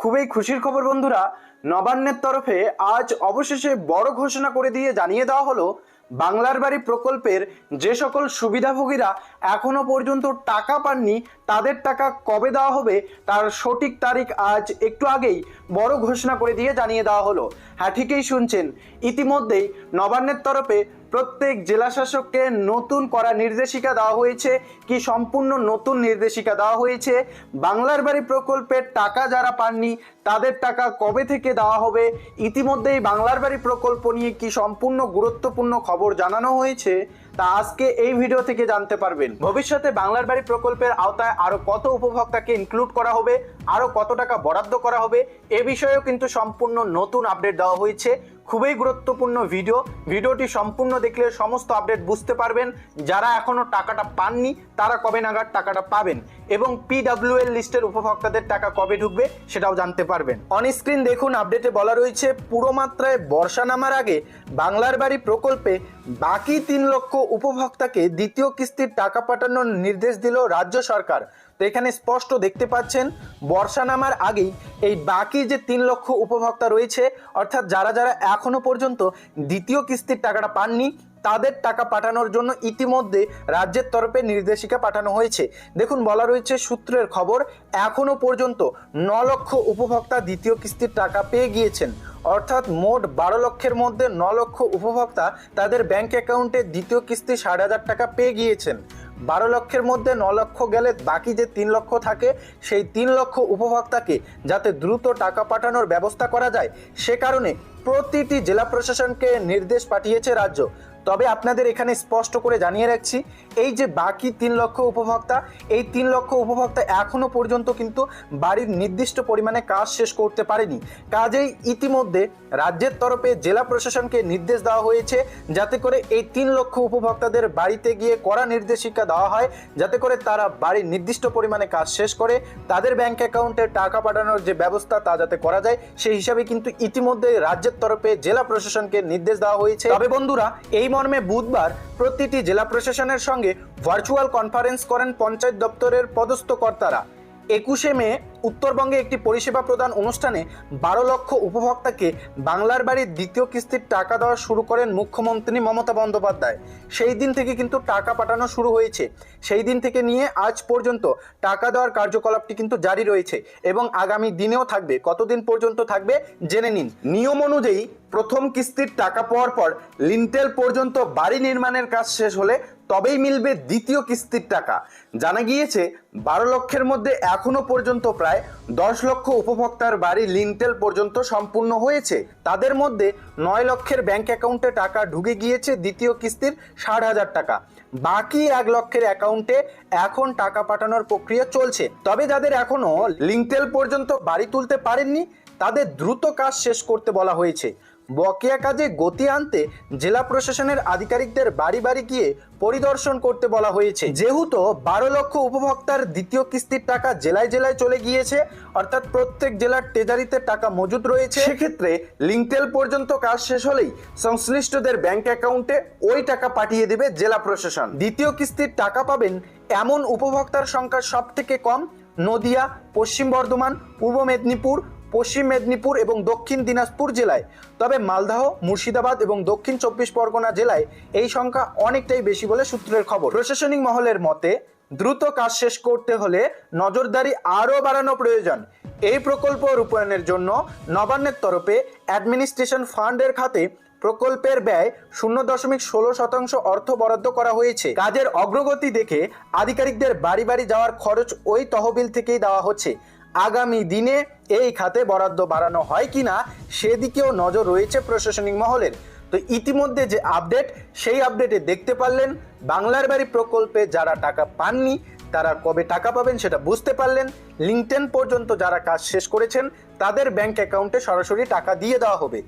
খুবই খুশির খবর বন্ধুরা। নবান্নের তরফে আজ অবশেষে বড় ঘোষণা করে দিয়ে জানিয়ে দেওয়া হলো, বাংলার বাড়ি প্রকল্পের যে সকল সুবিধাভোগীরা এখনও পর্যন্ত টাকা পাননি, তাদের টাকা কবে দেওয়া হবে, তার সঠিক তারিখ আজ একটু আগেই বড় ঘোষণা করে দিয়ে জানিয়ে দেওয়া হলো। হ্যাঁ ঠিকই শুনছেন। ইতিমধ্যেই নবান্নের তরফে প্রত্যেক জেলাশাসককে নতুন করা নির্দেশিকা দেওয়া হয়েছে কি সম্পূর্ণ নতুন নির্দেশিকা দেওয়া হয়েছে? বাংলার বাড়ি প্রকল্পের টাকা যারা পাননি, তাদের টাকা কবে থেকে দেওয়া হবে? ইতিমধ্যেই বাংলার বাড়ি প্রকল্প নিয়ে কি সম্পূর্ণ গুরুত্বপূর্ণ খবর জানানো হয়েছে? তা আজকে এই ভিডিও থেকে জানতে পারবেন। ভবিষ্যতে বাংলার বাড়ি প্রকল্পের আওতায় আরও কত উপভোক্তাকে ইনক্লুড করা হবে, আরও কত টাকা বরাদ্দ করা হবে, এ বিষয়েও কিন্তু সম্পূর্ণ নতুন আপডেট দেওয়া হয়েছে। খুবই গুরুত্বপূর্ণ ভিডিও ভিডিওটি সম্পূর্ণ দেখলে সমস্ত আপডেট বুঝতে পারবেন। যারা এখনও টাকাটা পাননি, তারা কবে নাগাদ টাকাটা পাবেন? এবং পিডাব্লিউএল লিস্টের উপভোক্তাদের টাকা কবে ঢুকবে সেটাও জানতে পারবেন। অন স্ক্রিন দেখুন আপডেটে বলা রয়েছে, পুরো মাত্রায় বর্ষা নামার আগে বাংলার বাড়ি প্রকল্পে বাকি তিন লক্ষ উপভোক্তাকে দ্বিতীয় কিস্তির টাকা পাঠানোর নির্দেশ দিল রাজ্য সরকার। তো এখানে স্পষ্ট দেখতে পাচ্ছেন, বর্ষা নামার আগেই এই বাকি যে তিন লক্ষ উপভোক্তা রয়েছে, অর্থাৎ যারা যারা এখনও পর্যন্ত দ্বিতীয় কিস্তির টাকাটা পাননি তাদের টাকা পাঠানোর জন্য ইতিমধ্যে রাজ্যের তরফে নির্দেশিকা পাঠানো হয়েছে। দেখুন, বলা রয়েছে সূত্রের খবর, এখনও পর্যন্ত ন লক্ষ উপভোক্তা দ্বিতীয় কিস্তির টাকা পেয়ে গিয়েছেন। অর্থাৎ মোট বারো লক্ষের মধ্যে ন লক্ষ উপভোক্তা তাদের ব্যাংক অ্যাকাউন্টে দ্বিতীয় কিস্তি ষাট হাজার টাকা পেয়ে গিয়েছেন। বারো লক্ষের মধ্যে ন লক্ষ গেলে বাকি যে তিন লক্ষ থাকে, সেই তিন লক্ষ উপভোক্তাকে যাতে দ্রুত টাকা পাঠানোর ব্যবস্থা করা যায়, সে কারণে প্রতিটি জেলা প্রশাসনকে নির্দেশ পাঠিয়েছে রাজ্য। তবে আপনাদের এখানে স্পষ্ট করে জানিয়ে রাখছি, এই যে বাকি তিন লক্ষ উপভোক্তা, এই তিন লক্ষ উপভোক্তা এখনও পর্যন্ত কিন্তু বাড়ির নির্দিষ্ট পরিমাণে কাজ শেষ করতে পারেনি। কাজেই ইতিমধ্যে রাজ্যের তরফে জেলা প্রশাসনকে নির্দেশ দেওয়া হয়েছে যাতে করে এই তিন লক্ষ উপভোক্তাদের বাড়িতে গিয়ে কড়া নির্দেশিকা দেওয়া হয়, যাতে করে তারা বাড়ির নির্দিষ্ট পরিমাণে কাজ শেষ করে, তাদের ব্যাংক অ্যাকাউন্টে টাকা পাঠানোর যে ব্যবস্থা তা যাতে করা যায়, সেই হিসাবে কিন্তু ইতিমধ্যে রাজ্যের তরফে জেলা প্রশাসনকে নির্দেশ দেওয়া হয়েছে। তবে বন্ধুরা, এই মর্মে বুধবার প্রতিটি জেলা প্রশাসনের সঙ্গে ভার্চুয়াল কনফারেন্স করেন পঞ্চায়েত দপ্তরের পদস্থ কর্তারা। একুশে মে উত্তরবঙ্গে একটি পরিষেবা প্রদান অনুষ্ঠানে বারো লক্ষ উপভোক্তাকে বাংলার বাড়ির দ্বিতীয় কিস্তির টাকা দেওয়া শুরু করেন মুখ্যমন্ত্রী মমতা বন্দ্যোপাধ্যায়। সেই দিন থেকে কিন্তু টাকা পাঠানো শুরু হয়েছে। সেই দিন থেকে নিয়ে আজ পর্যন্ত টাকা দেওয়ার কার্যকলাপটি কিন্তু জারি রয়েছে এবং আগামী দিনেও থাকবে। কতদিন পর্যন্ত থাকবে জেনে নিন। নিয়ম অনুযায়ী প্রথম কিস্তির টাকা পাওয়ার পর লিন্টেল পর্যন্ত বাড়ি নির্মাণের কাজ শেষ হলে তবেই মিলবে দ্বিতীয় কিস্তির টাকা। জানা গিয়েছে, বারো লক্ষের মধ্যে এখনও পর্যন্ত প্রায় দশ লক্ষ উপভোক্তার বাড়ি লিনটেল পর্যন্ত সম্পূর্ণ হয়েছে। তাদের মধ্যে নয় লক্ষের ব্যাংক অ্যাকাউন্টে টাকা ঢুকে গিয়েছে, দ্বিতীয় কিস্তির ষাট হাজার টাকা। বাকি এক লক্ষের অ্যাকাউন্টে এখন টাকা পাঠানোর প্রক্রিয়া চলছে। তবে যাদের এখনও লিঙ্কটেল পর্যন্ত বাড়ি তুলতে পারেননি, তাদের দ্রুত কাজ শেষ করতে বলা হয়েছে। বকেয়া কাজে গতি আনতে জেলা প্রশাসনের আধিকারিকদের বাড়ি বাড়ি গিয়ে পরিদর্শন করতে বলা হয়েছে। যেহেতু বারো লক্ষ উপভোক্তার দ্বিতীয় কিস্তির টাকা জেলায় জেলায় চলে গিয়েছে, অর্থাৎ প্রত্যেক জেলার ট্রেজারিতে টাকা মজুদ রয়েছে, সেক্ষেত্রে লিঙ্কটেল পর্যন্ত কাজ শেষ হলেই সংশ্লিষ্টদের ব্যাংক অ্যাকাউন্টে ওই টাকা পাঠিয়ে দেবে জেলা প্রশাসন। দ্বিতীয় কিস্তির টাকা পাবেন এমন উপভোক্তার সংখ্যা সব থেকে কম, নদিয়া, পশ্চিম বর্ধমান, পূর্ব মেদিনীপুর পশ্চিম মেদিনীপুর এবং দক্ষিণ দিনাজপুর জেলায়। তবে মালদাহ, মুর্শিদাবাদ এবং দক্ষিণ চব্বিশ পরগনা জেলায় এই সংখ্যা অনেকটাই বেশি বলে সূত্রের খবর। প্রশাসনিক মহলের মতে, দ্রুত কাজ শেষ করতে হলে নজরদারি আরও বাড়ানো প্রয়োজন। এই প্রকল্প রূপায়ণের জন্য নবান্নের তরফে অ্যাডমিনিস্ট্রেশন ফান্ডের খাতে প্রকল্পের ব্যয় শূন্য দশমিক ষোলো শতাংশ অর্থ বরাদ্দ করা হয়েছে। কাজের অগ্রগতি দেখে আধিকারিকদের বাড়ি বাড়ি যাওয়ার খরচ ওই তহবিল থেকেই দেওয়া হচ্ছে। আগামী দিনে এই খাতে বরাদ্দ বাড়ানো হয় কিনা সেদিকেও নজর রয়েছে প্রশাসনিক মহলের। তো ইতিমধ্যে যে আপডেট, সেই আপডেটে দেখতে পারলেন বাংলার বাড়ি প্রকল্পে যারা টাকা পাননি, তারা কবে টাকা পাবেন সেটা বুঝতে পারলেন। লিঙ্কটেন পর্যন্ত যারা কাজ শেষ করেছেন, তাদের ব্যাংক অ্যাকাউন্টে সরাসরি টাকা দিয়ে দেওয়া হবে।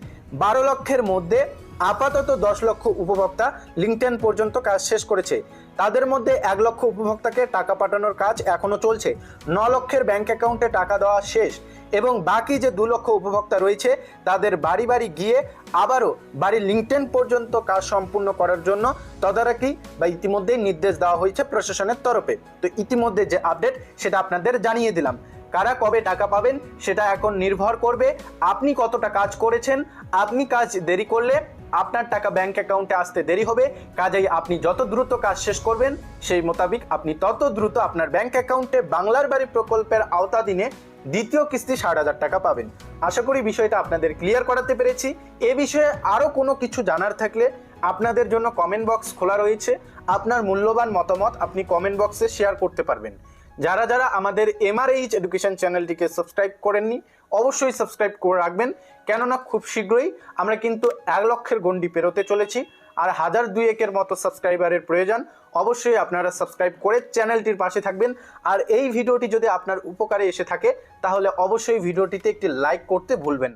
বারো লক্ষের মধ্যে আপাতত দশ লক্ষ উপভোক্তা লিঙ্কটেন পর্যন্ত কাজ শেষ করেছে। তাদের মধ্যে এক লক্ষ উপভোক্তাকে টাকা পাঠানোর কাজ এখনও চলছে। ন লক্ষের ব্যাংক অ্যাকাউন্টে টাকা দেওয়া শেষ এবং বাকি যে দু লক্ষ উপভোক্তা রয়েছে, তাদের বাড়ি বাড়ি গিয়ে আবারও বাড়ির লিঙ্কটেন পর্যন্ত কাজ সম্পূর্ণ করার জন্য তদারকি বা ইতিমধ্যেই নির্দেশ দেওয়া হয়েছে প্রশাসনের তরফে। তো ইতিমধ্যে যে আপডেট, সেটা আপনাদের জানিয়ে দিলাম। কারা কবে টাকা পাবেন, সেটা এখন নির্ভর করবে আপনি কতটা কাজ করেছেন, আপনি কাজ দেরি করলে আপনার টাকা ব্যাংক অ্যাকাউন্টে আসতে দেরি হবে। কাজেই আপনি যত দ্রুত কাজ শেষ করবেন, সেই মোতাবিক আপনি তত দ্রুত আপনার ব্যাংক অ্যাকাউন্টে বাংলার বাড়ি প্রকল্পের আওতাধীনে দ্বিতীয় কিস্তি ষাট হাজার টাকা পাবেন। আশা করি বিষয়টা আপনাদের ক্লিয়ার করাতে পেরেছি। এ বিষয়ে আরও কোনো কিছু জানার থাকলে আপনাদের জন্য কমেন্ট বক্স খোলা রয়েছে। আপনার মূল্যবান মতামত আপনি কমেন্ট বক্সে শেয়ার করতে পারবেন। যারা যারা আমাদের এমআরএইচ এডুকেশন চ্যানেলটিকে সাবস্ক্রাইব করেননি, অবশ্যই সাবস্ক্রাইব করে রাখবেন। কেননা খুব শীঘ্রই আমরা কিন্তু এক লক্ষের গণ্ডি পেরোতে চলেছি আর হাজার দুয়েকের মতো সাবস্ক্রাইবারের প্রয়োজন। অবশ্যই আপনারা সাবস্ক্রাইব করে চ্যানেলটির পাশে থাকবেন। আর এই ভিডিওটি যদি আপনার উপকারে এসে থাকে, তাহলে অবশ্যই ভিডিওটিতে একটি লাইক করতে ভুলবেন